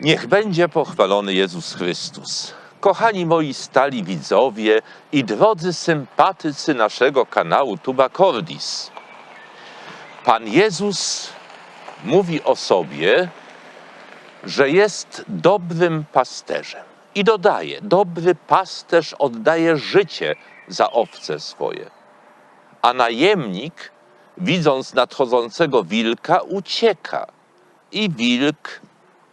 Niech będzie pochwalony Jezus Chrystus. Kochani moi stali widzowie i drodzy sympatycy naszego kanału Tuba Cordis. Pan Jezus mówi o sobie, że jest dobrym pasterzem. I dodaje: Dobry pasterz oddaje życie za owce swoje. A najemnik, widząc nadchodzącego wilka, ucieka. I wilk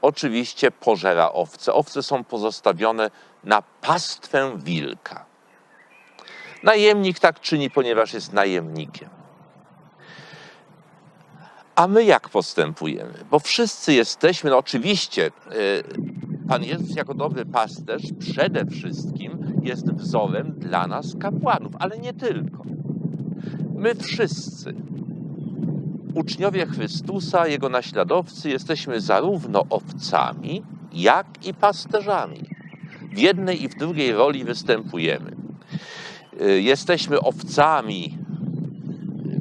oczywiście pożera owce. Owce są pozostawione na pastwę wilka. Najemnik tak czyni, ponieważ jest najemnikiem. A my jak postępujemy? Bo wszyscy jesteśmy, no oczywiście, y, Pan Jezus jako dobry pasterz przede wszystkim jest wzorem dla nas kapłanów, ale nie tylko. My wszyscy, uczniowie Chrystusa, Jego naśladowcy, jesteśmy zarówno owcami, jak i pasterzami. W jednej i w drugiej roli występujemy. Y, Jesteśmy owcami,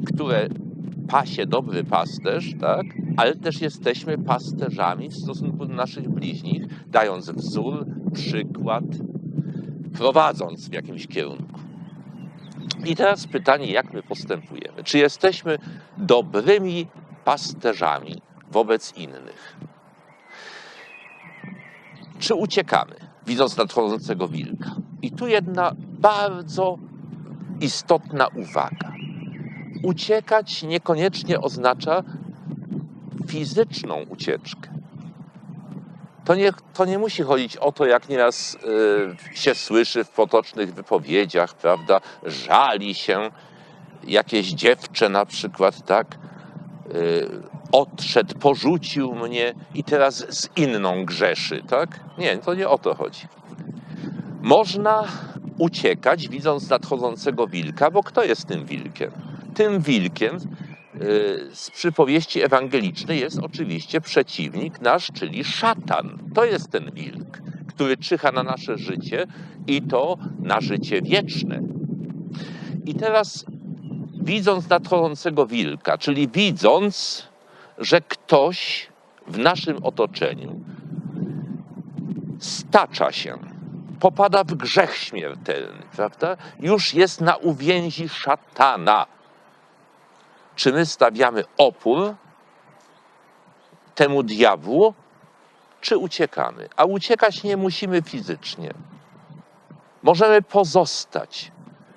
które pasie dobry pasterz, tak? ale też jesteśmy pasterzami w stosunku do naszych bliźnich, dając wzór, przykład, prowadząc w jakimś kierunku. I teraz pytanie, jak my postępujemy? Czy jesteśmy dobrymi pasterzami wobec innych? Czy uciekamy, widząc nadchodzącego wilka? I tu jedna bardzo istotna uwaga. Uciekać niekoniecznie oznacza fizyczną ucieczkę. To nie, to nie musi chodzić o to, jak nieraz y, się słyszy w potocznych wypowiedziach, prawda? Żali się jakieś dziewczę na przykład, tak? Y, odszedł, porzucił mnie i teraz z inną grzeszy, tak? Nie, to nie o to chodzi. Można uciekać, widząc nadchodzącego wilka, bo kto jest tym wilkiem? Tym wilkiem z przypowieści ewangelicznej jest oczywiście przeciwnik nasz, czyli szatan. To jest ten wilk, który czyha na nasze życie i to na życie wieczne. I teraz, widząc nadchodzącego wilka, czyli widząc, że ktoś w naszym otoczeniu stacza się, popada w grzech śmiertelny, prawda? Już jest na uwięzi szatana. Czy my stawiamy opór temu diabłu, czy uciekamy? A uciekać nie musimy fizycznie. Możemy pozostać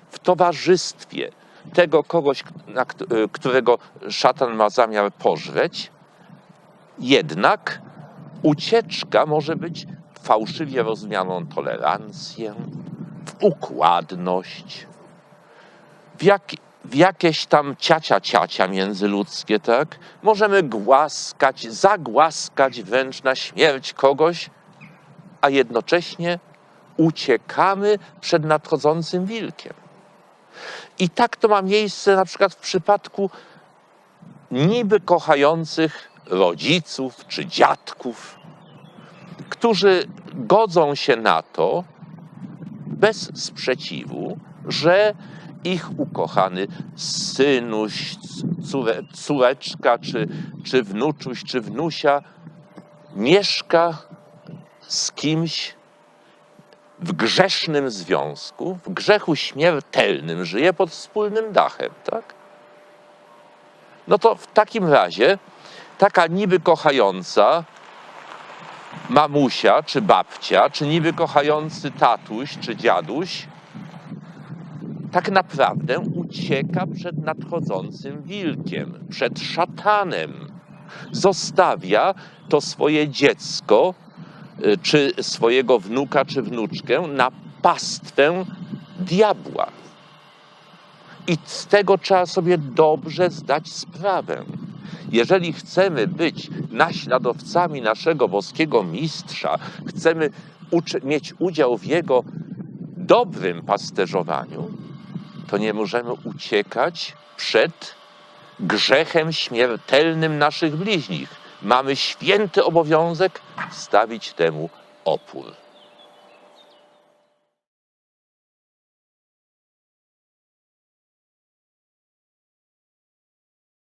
w towarzystwie tego kogoś, y, którego szatan ma zamiar pożreć, jednak ucieczka może być fałszywie rozumianą tolerancję, w układność, w, jak, jakieś tam ciacia ciacia międzyludzkie, tak? Możemy głaskać, zagłaskać wręcz na śmierć kogoś, a jednocześnie uciekamy przed nadchodzącym wilkiem. I tak to ma miejsce na przykład w przypadku niby kochających rodziców czy dziadków, którzy godzą się na to bez sprzeciwu, że ich ukochany synuś, córe, córeczka, czy, czy wnuczuś, czy wnusia mieszka z kimś w grzesznym związku, w grzechu śmiertelnym, żyje pod wspólnym dachem, tak? No to w takim razie taka niby kochająca mamusia czy babcia, czy niby kochający tatuś czy dziaduś, tak naprawdę ucieka przed nadchodzącym wilkiem, przed szatanem. Zostawia to swoje dziecko, y, czy swojego wnuka czy wnuczkę na pastwę diabła. I z tego trzeba sobie dobrze zdać sprawę. Jeżeli chcemy być naśladowcami naszego boskiego mistrza, chcemy mieć udział w jego dobrym pasterzowaniu, to nie możemy uciekać przed grzechem śmiertelnym naszych bliźnich. Mamy święty obowiązek stawić temu opór.